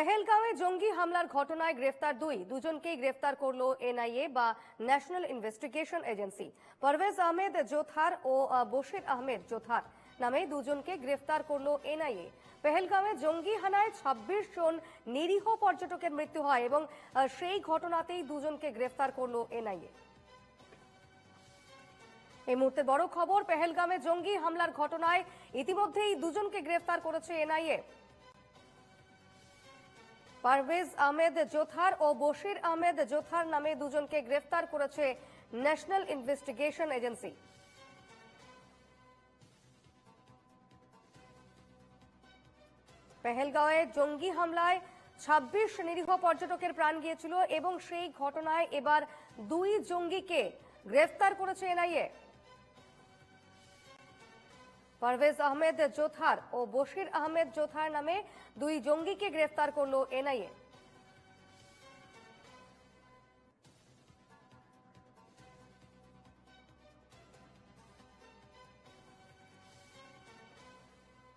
পেহেলগাঁওয়ে জঙ্গি হামলার ঘটনায় গ্রেফতার দুই। দুজনকেই গ্রেফতার করল এনআইএ বা national investigation agency. Parvez Ahmed Jothar ও বশির আহমেদ জোথার নামে দুজনকে গ্রেফতার করল এনআইএ। পেহেলগাঁওয়ে জঙ্গি হানায় ছাব্বিশ জন নিরীহ পর্যটকের মৃত্যু হয় এবং সেই ঘটনাতেই দুজনকে গ্রেফতার করল এনআইএ। এই মুহূর্তে বড় খবর পেহেলগামে জঙ্গি হামলার ঘটনায় ইতিমধ্যেই দুজনকে গ্রেফতার করেছে এনআইএ। পারভেজ আহমেদ জোথার ও বশির আহমেদ জোথার নামে দুজনকে গ্রেফতার করেছে ন্যাশনাল ইনভেস্টিগেশন এজেন্সি। পেহেলগাঁওয়ে জঙ্গি হামলায় ছাব্বিশ নিরীহ পর্যটকের প্রাণ গিয়েছিল এবং সেই ঘটনায় এবার দুই জঙ্গিকে গ্রেফতার করেছে এনআইএ। পারভেজ আহমেদ জোথার ও বশির আহমেদ জোথার নামে দুই জঙ্গিকে গ্রেফতার করল এনআইএ।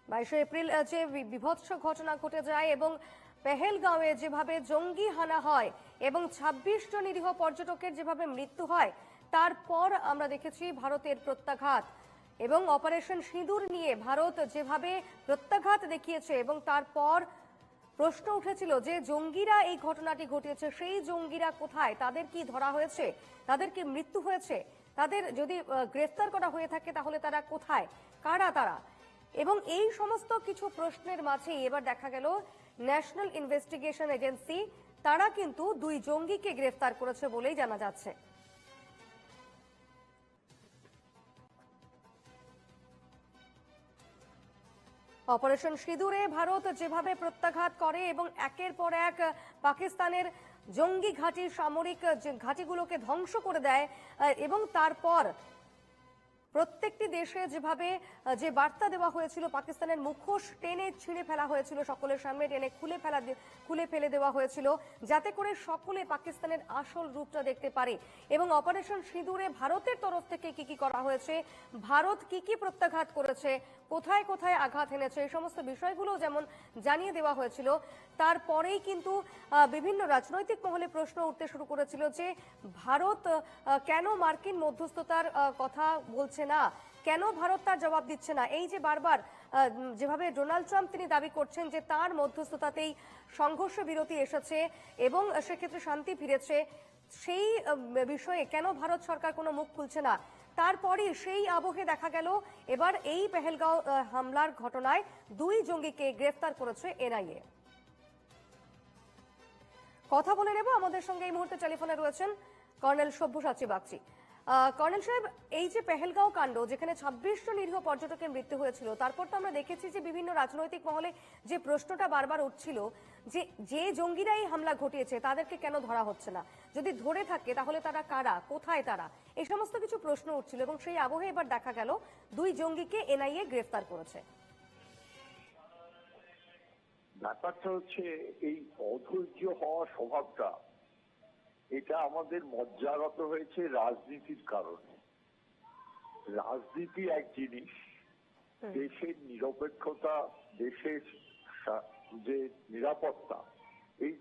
বাইশে এপ্রিল যে বিভৎস ঘটনা ঘটে যায় এবং পেহেলগাঁওয়ে যেভাবে জঙ্গি হানা হয় এবং ছাব্বিশ জন নিরীহ পর্যটকের যেভাবে মৃত্যু হয়, তারপর আমরা দেখেছি ভারতের প্রত্যাঘাত। এবং অপারেশন সিঁদুর নিয়ে ভারত যেভাবে প্রত্যাঘাত দেখিয়েছে এবং তারপর প্রশ্ন উঠেছিল যে জঙ্গিরা এই ঘটনাটি ঘটিয়েছে, সেই জঙ্গিরা কোথায়? তাদের কি ধরা হয়েছে? তাদের কি মৃত্যু হয়েছে? তাদের যদি গ্রেফতার করা হয়ে থাকে তাহলে তারা কোথায়? কারা তারা? এবং এই সমস্ত কিছু প্রশ্নের মাঝেই এবার দেখা গেল ন্যাশনাল ইনভেস্টিগেশন এজেন্সি, তারা কিন্তু দুই জঙ্গিকে গ্রেফতার করেছে বলেই জানা যাচ্ছে। অপারেশন সিঁদুরে ভারত যেভাবে প্রত্যাঘাত করে এবং একের পর এক পাকিস্তানের জঙ্গি ঘাঁটি সামরিক ঘাঁটিগুলোকে ধ্বংস করে দেয় এবং তারপর প্রত্যেকটি দেশে যেভাবে যে বার্তা দেওয়া হয়েছিল, পাকিস্তানের মুখোশ টেনে ছিঁড়ে ফেলা হয়েছিল, সকলের সামনে টেনে খুলে ফেলা খুলে ফেলে দেওয়া হয়েছিল, যাতে করে সকলে পাকিস্তানের আসল রূপটা দেখতে পারে। এবং অপারেশন সিঁদুরে ভারতের তরফ থেকে কি কি করা হয়েছে, ভারত কি কি প্রত্যাঘাত করেছে, কোথায় কোথায় আঘাত এনেছে, এই সমস্ত বিষয়গুলো যেমন জানিয়ে দেওয়া হয়েছিল, তারপরেই কিন্তু বিভিন্ন রাজনৈতিক মহলে প্রশ্ন উঠতে শুরু করেছিল যে ভারত কেন মার্কিন মধ্যস্থতার কথা বলছে না, কেন ভারত তার জবাব দিচ্ছে না? এই যে বারবার যেভাবে ডোনাল্ড ট্রাম্প তিনি দাবি করছেন যে তার মধ্যস্থতাতেই সংঘর্ষ বিরতি এসেছে এবং সেক্ষেত্রে শান্তি ফিরেছে, সেই বিষয়ে কেন ভারত সরকার কোনো মুখ খুলছে না? তারপরই সেই আবহে দেখা গেল, এবার এই পেহেলগাঁও হামলার ঘটনায় দুই জঙ্গিকে গ্রেফতার করেছে এনআইএ। কথা বলে নেব, আমাদের সঙ্গে এই মুহূর্তে টেলিফোনে রয়েছেন কর্নেল সব্যসাচী বাগচি। কর্নেল সাহেব, এই যে পেহেলগাঁও কাণ্ড, যেখানে ছাব্বিশ নিরীহ পর্যটকের মৃত্যু হয়েছিল, তারপর তো আমরা দেখেছি যে বিভিন্ন রাজনৈতিক মহলে যে প্রশ্নটা বারবার উঠছিল, যে যে জঙ্গিরা এই হামলা ঘটিয়েছে, তাদেরকে কেন ধরা হচ্ছে না? যদি ধরে থাকে, তাহলে তারা কারা? কোথায় তারা? এই সমস্ত কিছু প্রশ্ন উঠছিল এবং সেই আবহে এবার দেখা গেল, দুই জঙ্গিকে এনআইএ গ্রেফতার করেছে। ব্যাপারটা হচ্ছে, এই অধৈর্য হওয়া স্বভাবটা এটা আমাদের মজ্জাগত হয়েছে রাজনীতির কারণে। রাজনীতি এক জিনিস দেশের নিরপেক্ষতা দেশের যে নিরাপত্তা এই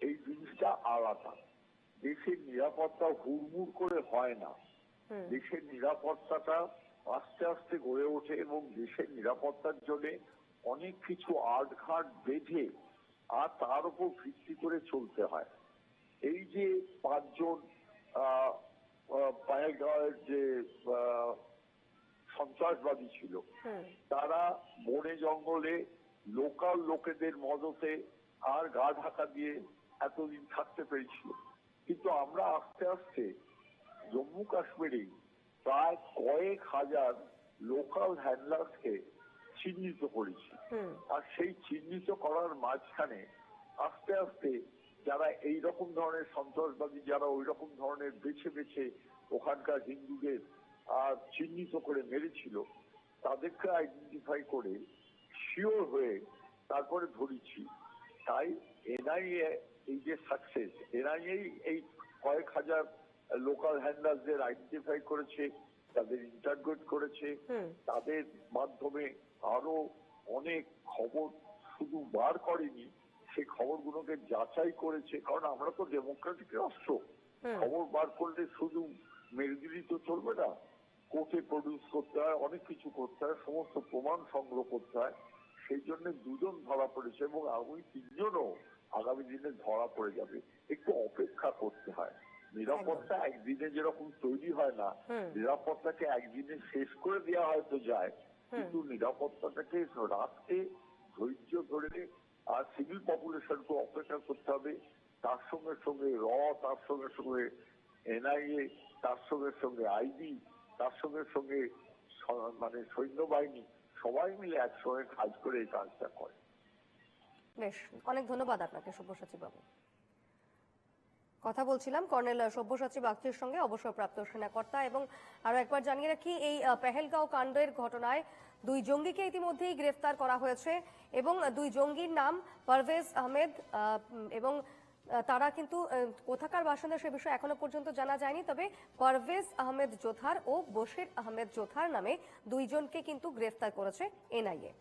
এই জিনিসটা আলাদা। দেশের নিরাপত্তা হুড়মুড় করে হয় না। দেশের নিরাপত্তাটা আস্তে আস্তে গড়ে ওঠে এবং দেশের নিরাপত্তার জন্য অনেক কিছু আটঘাট বেঁধে আর তার উপর ভিত্তি করে চলতে হয়। এই যে পাঁচজন পায়েলগাঁওয়ের যে সন্ত্রাসবাদী ছিল তারা বনে জঙ্গলে লোকাল লোকেদের মদতে আর গা ঢাকা দিয়ে এতদিন থাকতে পেরেছিল। কিন্তু আমরা আস্তে আস্তে জম্মু কাশ্মীরে প্রায় কয়েক হাজার লোকাল হ্যান্ডলার্সকে চিহ্নিত করেছি। আর সেই চিহ্নিত করার মাঝখানে আস্তে আস্তে যারা এই রকম ধরনের সন্ত্রাসবাদী যারা ওই রকম ধরনের বেছে বেছে ওখানকার হিন্দুদের আর চিহ্নিত করে মেরেছিল তাদেরকে আইডেন্টিফাই করে শিওর হয়ে তারপরে ধরেছি। তাই এনআইএ এই যে সাকসেস এনআইএ এই কয়েক হাজার লোকাল হ্যান্ডলারদের আইডেন্টিফাই করেছে তাদের ইন্টারগেট করেছে। তাদের মাধ্যমে আরও অনেক খবর শুধু বার করেনি সে খবরগুলোকে যাচাই করেছে কারণ আমরা তো ডেমোক্রেটিক রাষ্ট্র। খবর বার করলে শুধু মেরে দিলেই তো চলবে না। কোর্টে প্রডিউস করতে হয় অনেক কিছু করতে হয় সমস্ত প্রমাণ সংগ্রহ করতে হয়। সেই জন্য দুজন ধরা পড়েছে এবং আগামী তিনজনও আগামী দিনে ধরা পড়ে যাবে। একটু অপেক্ষা করতে হয়। নিরাপত্তা একদিনে যেরকম তৈরি হয় না। নিরাপত্তাকে একদিনে শেষ করে দেওয়া হয়তো যায়। কিন্তু নিরাপত্তাটাকে রাখতে ধৈর্য ধরে আর সিভিল পপুলেশনকে অপেক্ষা করতে হবে। তার সঙ্গে সঙ্গে র, তার সঙ্গে সঙ্গে এনআইএ তার সঙ্গে সঙ্গে আইবি তার সঙ্গে সঙ্গে মানে সৈন্যবাহিনী, সবাই মিলে একসঙ্গে কাজ করে এই কাজটা করে। বেশ, অনেক ধন্যবাদ আপনাকে সব্যসাচী বাবু। কথা বলছিলাম। কর্নেল সব্যসাচী বাগচির সঙ্গে অবসরপ্রাপ্ত সেনাকর্তা এবং আরও একবার জানিয়ে রাখি, এই পেহেলগাঁও কাণ্ডের ঘটনায় দুই জঙ্গিকে ইতিমধ্যেই গ্রেফতার করা হয়েছে এবং দুই জঙ্গির নাম পারভেজ আহমেদ এবং তারা কিন্তু কোথাকার বাসিন্দা সে বিষয়ে এখনও পর্যন্ত জানা যায়নি। তবে পারভেজ আহমেদ জোথার ও বশির আহমেদ জোথার নামে দুইজনকে কিন্তু গ্রেফতার করেছে এনআইএ।